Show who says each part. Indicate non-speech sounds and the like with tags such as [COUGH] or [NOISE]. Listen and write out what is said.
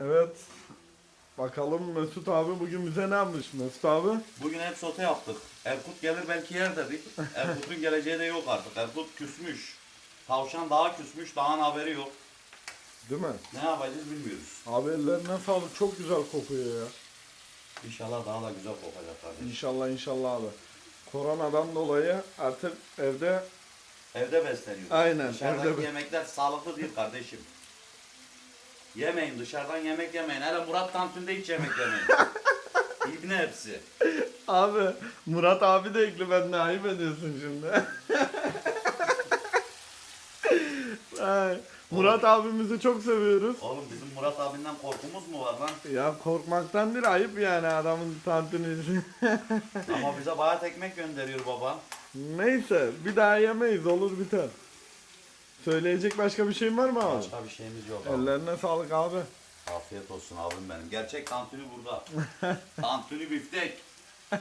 Speaker 1: Evet. Bakalım Mesut abi bugün bize ne yapmış Mesut abi?
Speaker 2: Bugün hep sote yaptık. Erkut gelir belki yer dedik. Erkut'un geleceği de yok artık. Erkut küsmüş. Tavşan daha küsmüş. Daha haberi yok.
Speaker 1: Değil mi?
Speaker 2: Ne yapacağız bilmiyoruz.
Speaker 1: Abi ellerine sağlık çok güzel kokuyor ya.
Speaker 2: İnşallah daha da güzel kokacak kardeşim.
Speaker 1: İnşallah inşallah abi. Koronadan dolayı artık evde
Speaker 2: Evde besleniyoruz.
Speaker 1: Aynen,
Speaker 2: Dışarıdaki
Speaker 1: evde
Speaker 2: yemekler sağlıklı değil kardeşim. Yemeyin dışarıdan yemek yemeyin. Hele Murat Tantuni'de hiç yemek yemeyin. [LAUGHS] İbne hepsi.
Speaker 1: Abi Murat abi de ekli ben de ayıp ediyorsun şimdi. [LAUGHS] Ay, Murat abimizi çok seviyoruz.
Speaker 2: Oğlum bizim Murat abinden korkumuz mu var lan?
Speaker 1: Ya korkmaktan değil ayıp yani adamın tantunisi.
Speaker 2: Ama bize bayat ekmek gönderiyor baba.
Speaker 1: Neyse bir daha yemeyiz olur biter. Söyleyecek başka bir şeyin var mı abi?
Speaker 2: Başka bir şeyimiz yok abi.
Speaker 1: Ellerine sağlık abi.
Speaker 2: Afiyet olsun abim benim. Gerçek tantuni burada. [LAUGHS] tantuni biftek. [LAUGHS]